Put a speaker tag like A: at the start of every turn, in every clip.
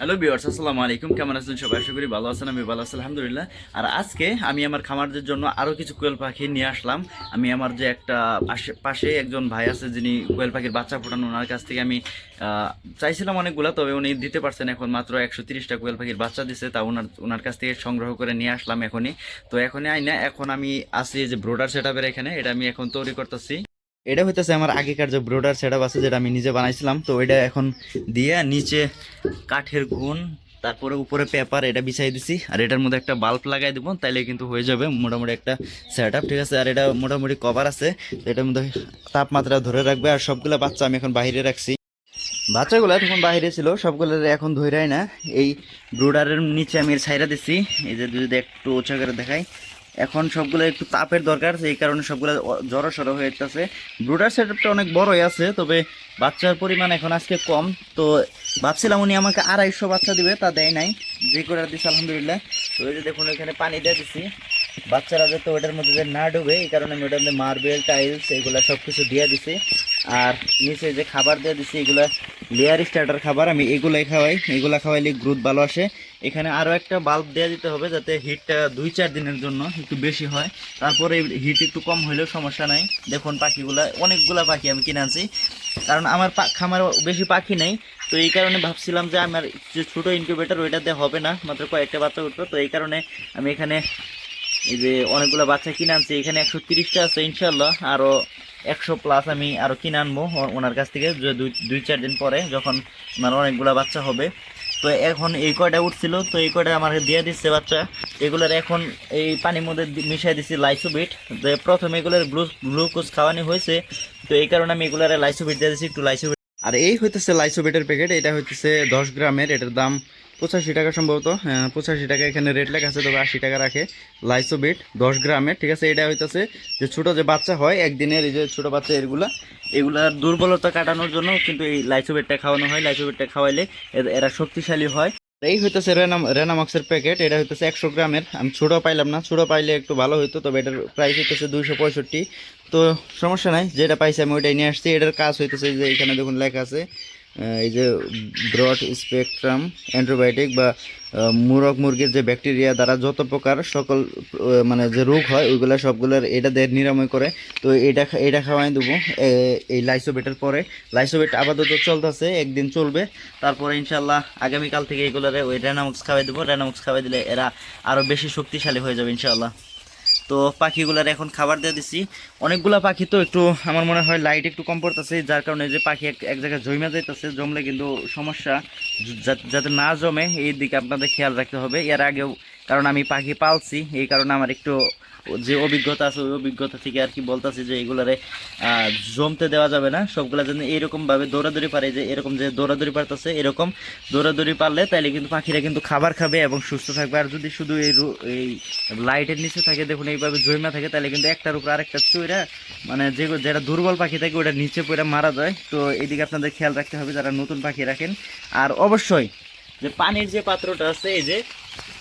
A: Hello বিয়ার্স আসসালামু আলাইকুম। কেমন আছেন সবাই? আশা করি ভালো আছেন, আমি ভালো আছি, আলহামদুলিল্লাহ। আর আজকে আমি আমার খামারদের জন্য আরও কিছু কোয়েল পাখি নিয়ে আসলাম। আমি আমার যে একটা পাশে পাশে একজন ভাই আছে, যিনি কোয়েল পাখির বাচ্চা ফোটানো, ওনার কাছ থেকে আমি চাইছিলাম অনেকগুলো, তবে উনি দিতে পারছেন এখন মাত্র একশো তিরিশটা কোয়েল পাখির বাচ্চা দিছে, তা ওনার ওনার কাছ থেকে সংগ্রহ করে নিয়ে আসলাম এখনই। তো এখনই আই না এখন আমি আসি যে ব্রোডার সেট এখানে, এটা আমি এখন তৈরি করতেছি। এটা হইতেছে আমার আগেকার যে ব্রোডার সেট আছে, যেটা আমি নিজে বানাইছিলাম, তো এটা এখন দিয়ে নিচে কাঠের গুণ, তারপরে উপরে পেপার এটা বিছাই দিছি। আর এটার মধ্যে একটা বাল্ব লাগাই দেবো, তাইলে কিন্তু হয়ে যাবে মোটামুটি একটা সেট ঠিক আছে? আর এটা মোটামুটি কভার আছে এটার মধ্যে তাপমাত্রা ধরে রাখবে। আর সবগুলো বাচ্চা আমি এখন বাইরে রাখছি। বাচ্চাগুলো তখন বাইরে ছিল, সবগুলো এখন ধৈরাই না। এই ব্রুডারের নিচে আমি ছাইরা দিছি। এই যে যদি একটু উঁচা করে দেখাই এখন সবগুলো একটু তাপের দরকার এই কারণে সবগুলো জড়ো সড়ো হয়ে যাচ্ছে। ব্রুডার সেটআপটা অনেক বড়ই আছে, তবে বাচ্চার পরিমাণ এখন আজকে কম। তো ভাবছিলাম উনি আমাকে আড়াইশো বাচ্চা দিবে, তা দেয় নাই। যে করে দিচ্ছে আলহামদুলিল্লাহ। তো এই যে দেখুন, এখানে পানি দিয়ে দিছি। বাচ্চারা যাতে ওটার মধ্যে যে না ডুবে, এই কারণে আমি ওটার মধ্যে মার্বেল টাইলস এগুলো সব কিছু দিয়ে দিছি। আর নিচে যে খাবার দিয়ে দিছি, এগুলা লেয়ার স্টার্টার খাবার, আমি এগুলাই খাওয়াই। এগুলা খাওয়াইলে গ্রোথ ভালো আসে। এখানে আরও একটা বাল্ব দেওয়া দিতে হবে, যাতে হিটটা দুই চার দিনের জন্য একটু বেশি হয়। তারপরে হিট একটু কম হলেও সমস্যা নাই। দেখুন পাখিগুলা, অনেকগুলা পাখি আমি কিনে আনছি। কারণ আমার খামারে বেশি পাখি নেই। তো এই কারণে ভাবছিলাম যে আমার যে ছোটো ইনকিউবেটার ওইটাতে হবে না। মাত্র কয়েকটা বাচ্চা উঠবে তো এই কারণে আমি এখানে এই যে অনেকগুলো বাচ্চা কিনে আনছি, এখানে একশো তিরিশটা আছে ইনশাল্লাহ আরও একশো প্লাস আমি আরও কিনে আনব ওনার কাছ থেকে দুই দুই চার দিন পরে যখন ওনার অনেকগুলো বাচ্চা হবে। তো এখন এই কয়টা উঠছিল, তো এই কয়টা আমাকে দিয়ে দিচ্ছে বাচ্চা। এগুলোর এখন এই পানির মধ্যে মিশাই দিচ্ছি লাইসোবিট। যে প্রথমে এগুলোর গ্লু, গ্লুকোজ খাওয়ানো হয়েছে, তো এই কারণে আমি এগুলোর লাইসোবিট দিয়ে দিচ্ছি একটু লাইসোবিট আর এই হইতেছে লাইসোবিটের প্যাকেট, এটা হইতেছে দশ গ্রামের, এটার দাম পঁচাশি টাকা সম্ভবত হ্যাঁ, পঁচাশি টাকা এখানে রেট লেখা আছে তবে আশি টাকা রাখে লাইসোবিট দশ গ্রামের ঠিক আছে? এটা হইতেছে যে ছোট যে বাচ্চা হয় একদিনের এই যে ছোট বাচ্চা এগুলা এগুলার দুর্বলতা কাটানোর জন্য কিন্তু এই লাইসোবিটটা খাওয়ানো হয়। লাইসোবিটটা খাওয়াইলে এরা শক্তিশালী হয়। এই হইতেছে রেনাম রেনামক্সের প্যাকেট এটা হইতেছে একশো গ্রামের। আমি ছোটো পাইলাম না ছোটো পাইলে একটু ভালো হইতো তবে এটার প্রাইস হইতেছে দুইশো পঁয়ষট্টি। তো সমস্যা নাই যেটা পাইছি আমি ওইটাই নিয়ে আসছি। এটার কাজ হইতেছে যে এখানে দেখুন লেখা আছে এই যে ব্রড স্পেকট্রাম অ্যান্টিবায়োটিক বা মুরগ মুরগির যে ব্যাকটেরিয়া দ্বারা যত প্রকার সকল মানে যে রোগ হয়, ওইগুলো সবগুলোর এটা দিয়ে নিরাময় করে। তো এটা এটা খাওয়াই দেবো এই লাইসোবেটের পরে। লাইসোবেট আপাতত চলতেছে, একদিন চলবে। তারপরে ইনশাল্লাহ আগামীকাল থেকে এগুলোরে ওই রেনামক্স খাওয়াই দেবো। রেনামক্স খাওয়াই দিলে এরা আরও বেশি শক্তিশালী হয়ে যাবে ইনশাল্লাহ তো পাখিগুলার এখন খাবার দিয়ে দিছি। অনেকগুলা পাখি তো একটু আমার মনে হয় লাইট একটু কম পড়তেছে, যার কারণে যে পাখি এক এক জায়গায় জমে যাইতেছে, জমলে কিন্তু সমস্যা। যাতে না জমে এই দিকে আপনাদের খেয়াল রাখতে হবে। এর আগেও কারণ আমি পাখি পালছি, এই কারণে আমার একটু যে অভিজ্ঞতা আছে, ওই অভিজ্ঞতা থেকে আর কি বলতেছি যে এগুলারে জমতে দেওয়া যাবে না। সবগুলা যেন এরকম ভাবে দৌড়াদৌড়ি পারে, যে এরকম যে দৌড়াদৌড়ি পারতেছে, এরকম দৌড়াদৌড়ি পারলে তাইলে কিন্তু পাখিরা কিন্তু খাবার খাবে এবং সুস্থ থাকবে। আর যদি শুধু এই এই লাইটের নিচে থাকে, দেখুন এইভাবে জৈমা থাকে তাহলে কিন্তু একটার উপর আরেকটা চুইরা মানে যে যেটা দুর্বল পাখি থাকে ওটা নিচে পড়ে মারা যায়। তো এদিকে আপনাদের খেয়াল রাখতে হবে, যারা নতুন পাখি রাখেন। আর অবশ্যই যে পানির যে পাত্রটা আছে, এই যে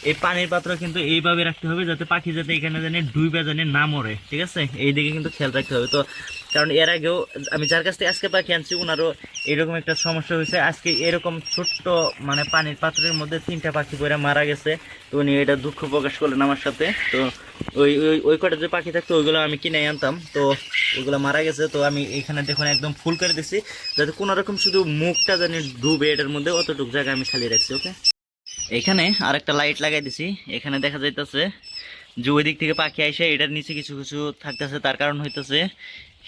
A: এই পানির পাত্র কিন্তু এইভাবে রাখতে হবে যাতে পাখি যাতে এখানে জানে ডুইবা জানে না মরে, ঠিক আছে? এই দিকে কিন্তু খেয়াল রাখতে হবে। তো কারণ এর আগেও আমি যার কাছ থেকে আজকে পাখি আনছি ওনারও এরকম একটা সমস্যা হয়েছে। আজকে এরকম ছোট্ট মানে পানির পাত্রের মধ্যে তিনটা পাখি পরে মারা গেছে। তো উনি এটা দুঃখ প্রকাশ করলেন আমার সাথে। তো ওই ওই ওই কটা যে পাখি থাকতো, ওইগুলো আমি কিনে আনতাম। তো ওইগুলো মারা গেছে। তো আমি এখানে দেখুন একদম ফুল করে দিছি। যাতে কোনো রকম শুধু মুখটা জানি ডুবে এটার মধ্যে, অতটুকু জায়গা আমি খালি রাখছি, ওকে? এখানে আরেকটা লাইট লাগাই দিছি। এখানে দেখা যাইতেছে যে ওই দিক থেকে পাখি আইসে, এটার নিচে কিছু কিছু থাকতেছে, তার কারণ হইতেছে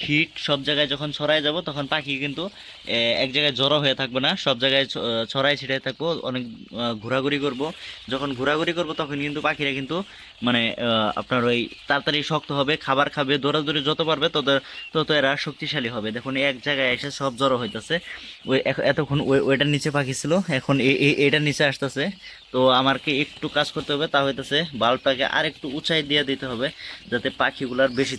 A: হিট, সব জায়গায় যখন ছড়ায় যাব, তখন পাখি কিন্তু এক জায়গায় জড়ো হয়ে থাকবে না। সব জায়গায় ছ- ছড়াই ছিটাই থাকব, অনেক ঘোরাঘুরি করব। যখন ঘোরাঘুরি করব, তখন কিন্তু পাখিরা কিন্তু মানে আপনার ওই তাড়াতাড়ি শক্ত হবে, খাবার খাবে, দৌড়াদৌড়ি যত পারবে, তত তত এরা শক্তিশালী হবে। দেখুন, এক জায়গায় এসে সব জড়ো হইতেছে। ওই এতক্ষণ ওই, ওইটার নিচে পাখি ছিল, এখন এটার নিচে আসতেছে। তো আমাকে একটু কাজ করতে হবে, তা হইতেছে বাল্বটাকে আর একটু উঁচাই দিয়ে দিতে হবে, যাতে পাখিগুলার বেশি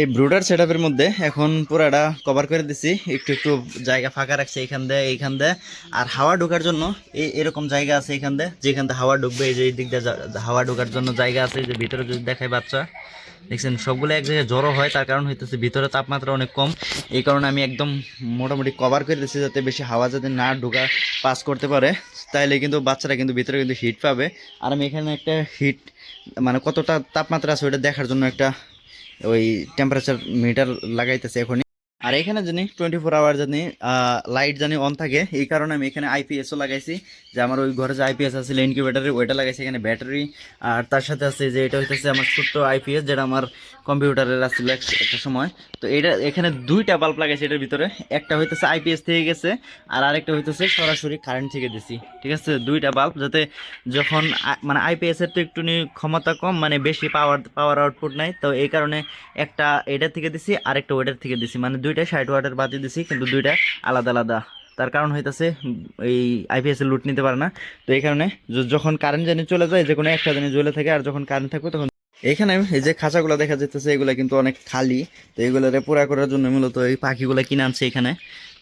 A: এই ব্রুডার সেট মধ্যে এখন পুরাটা কভার করে দিছি। একটু একটু জায়গা ফাঁকা রাখছে এখান দিয়ে, এইখান দিয়ে। আর হাওয়া ঢোকার জন্য এই এরকম জায়গা আছে এখান দিয়ে, যেখান দিয়ে হাওয়া ঢুকবে, এই যে এই দিক দিয়ে হাওয়া ঢোকার জন্য জায়গা আছে যে ভিতরে যদি দেখায় বাচ্চা। দেখছেন, সবগুলো এক জায়গায় জড়ো হয়, তার কারণ হইতেছে ভিতরে তাপমাত্রা অনেক কম। এই কারণে আমি একদম মোটামুটি কভার করে দিচ্ছি যাতে বেশি হাওয়া যাতে না ঢোকা পাস করতে পারে। তাইলে কিন্তু বাচ্চারা কিন্তু ভিতরে কিন্তু হিট পাবে। আর আমি এখানে একটা হিট মানে কতটা তাপমাত্রা আছে ওইটা দেখার জন্য একটা ওই টেম্পারেচার মিটার লাগাইতেছে এখনই। আর এখানে জানি টোয়েন্টি ফোর আওয়ার জানি লাইট জানি অন থাকে। এই কারণে আমি এখানে আইপিএসও লাগাইছি, যে আমার ওই ঘরে যে আইপিএস আছে ইনকিউবেটারে ওইটা লাগাইছি এখানে ব্যাটারি আর তার সাথে আছে যে এটা হইতেছে আমার ছোট্ট আইপিএস যেটা আমার কম্পিউটারের আসছিল এক- একটা সময়। তো এটা এখানে দুইটা বাল্ব লাগাইছি এটার ভিতরে। একটা হইতেছে আইপিএস থেকে গেছে, আর আরেকটা হইতেছে সরাসরি কারেন্ট থেকে দিছি। ঠিক আছে? দুইটা বাল্ব যাতে যখন মানে আইপিএসের তো একটু ক্ষমতা কম মানে বেশি পাওয়ার পাওয়ার আউটপুট নাই, তো এই কারণে একটা এটার থেকে দিছি, আরেকটা ওইটার থেকে দিছি। মানে দুইটা ষাট ওয়াটের বাতি দিছি, কিন্তু দুইটা আলাদা আলাদা। তার কারণ হইতেছে, এই আইপিএস এর লুট নিতে পারে না। তো এই কারণে যখন কারেন্ট জানি চলে যায়, যে কোনো একটা জানি জ্বলে থাকে আর যখন কারেন্ট থাকবে, তখন এখানে এই যে খাঁচাগুলো দেখা যাইতেছে, এগুলো কিন্তু অনেক খালি। তো এগুলোরে পুরা করার জন্য মূলত এই পাখিগুলো কিনে আনছে এখানে।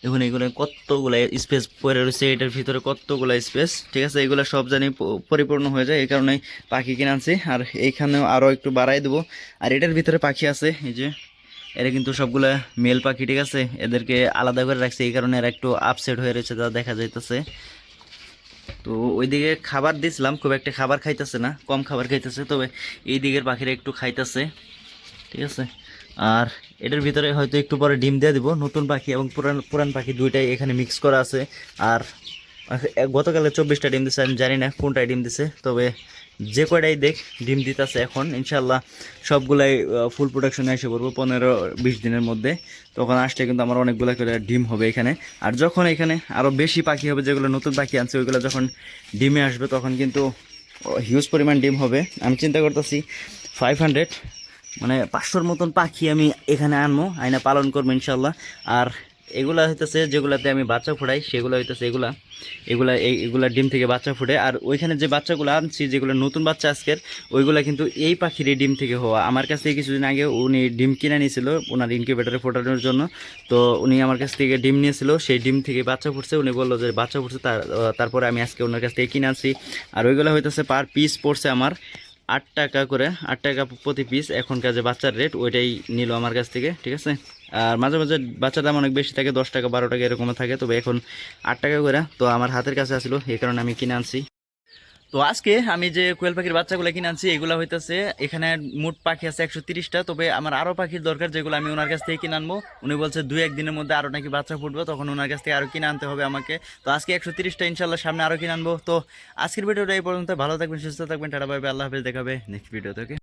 A: দেখুন, এগুলো কতগুলো স্পেস পরে রয়েছে এটার ভিতরে কতগুলো স্পেস ঠিক আছে? এগুলো সব জানি পরিপূর্ণ হয়ে যায়, এই কারণে পাখি কিনে আনছি। আর এইখানেও আরও একটু বাড়াই দেবো। আর এটার ভিতরে পাখি আছে, এই যে এরা কিন্তু সবগুলো মেল পাখি, ঠিক আছে? এদেরকে আলাদা করে রাখছে, এই কারণে এরা একটু আপসেট হয়ে রয়েছে, যা দেখা যাইতেছে। তো ওইদিকে খাবার দিছিলাম, খুব একটা খাবার খাইতেছে না, কম খাবার খাইতেছে, তবে এই দিকের পাখিরা একটু খাইতেছে, ঠিক আছে? আর এটার ভিতরে হয়তো একটু পরে ডিম দিয়ে দিব, নতুন পাখি এবং পুরান পুরান পাখি দুইটাই এখানে মিক্স করা আছে। আর গতকালে চব্বিশটা ডিম দিছে, আমি জানি না কোনটায় ডিম দিছে, তবে যে কয়টাই দেখ, ডিম দিতেছে এখন ইনশাল্লাহ সবগুলাই ফুল প্রোডাকশনে এসে পড়ব পনেরো, বিশ দিনের মধ্যে। তখন আসলে কিন্তু আমার অনেকগুলো করে ডিম হবে এখানে। আর যখন এখানে আরও বেশি পাখি হবে, যেগুলো নতুন পাখি আনছে, ওইগুলো যখন ডিমে আসবে, তখন কিন্তু হিউজ পরিমাণ ডিম হবে। আমি চিন্তা করতেছি ফাইভ হান্ড্রেড মানে পাঁচশোর মতন পাখি আমি এখানে আনব, আইনা পালন করব ইনশাল্লাহ আর এগুলা হইতেছে যেগুলাতে আমি বাচ্চা ফুটাই সেগুলো হইতেছে এগুলা। এগুলা এগুলা ডিম থেকে বাচ্চা ফুটে আর ওইখানে যে বাচ্চাগুলো আনছি, যেগুলো নতুন বাচ্চা আজকের, ওইগুলা কিন্তু এই পাখিরই ডিম থেকে হওয়া। আমার কাছ থেকে কিছুদিন আগে উনি ডিম কিনে নিয়েছিল ওনার ইনকিউবেটারে ফোটানোর জন্য। তো উনি আমার কাছ থেকে ডিম নিয়েছিল, সেই ডিম থেকে বাচ্চা ফুটছে উনি বলল যে বাচ্চা ফুটছে তারপরে আমি আজকে ওনার কাছ থেকে কিনে আনছি। আর ওইগুলো হইতেছে পার পিস পড়ছে আমার। আট টাকা করে, আট টাকা প্রতি পিস এখনকার যে বাচ্চার রেট ওইটাই নিল আমার কাছ থেকে, ঠিক আছে? আর মাঝে মাঝে বাচ্চার দাম অনেক বেশি থাকে, দশ টাকা, বারো টাকা এরকম থাকে, তবে এখন আট টাকা করে, তো আমার হাতের কাছে আসলো, এই কারণে আমি কিনে আনছি। তো আজকে আমি যে কোয়েল পাখির বাচ্চাগুলো কিনে আনছি, এগুলো হইতেছে, এখানে মোট পাখি আছে একশো তিরিশটা, তবে আমার আরও পাখির দরকার যেগুলো আমি ওনার কাছ থেকে কিনে আনব। উনি বলছে দুই একদিনের মধ্যে আরও নাকি বাচ্চা ফুটবো, তখন ওনার কাছ থেকে আরও কিনে আনতে হবে আমাকে। তো আজকে একশো তিরিশটা ইনশাল্লাহ সামনে আরও কিনে আনব। তো আজকের ভিডিওটা এই পর্যন্ত, ভালো থাকবেন, সুস্থ থাকবেন, টাটা ভাবে আল্লাহ হাফেজ দেখাবে নেক্সট ভিডিও থেকে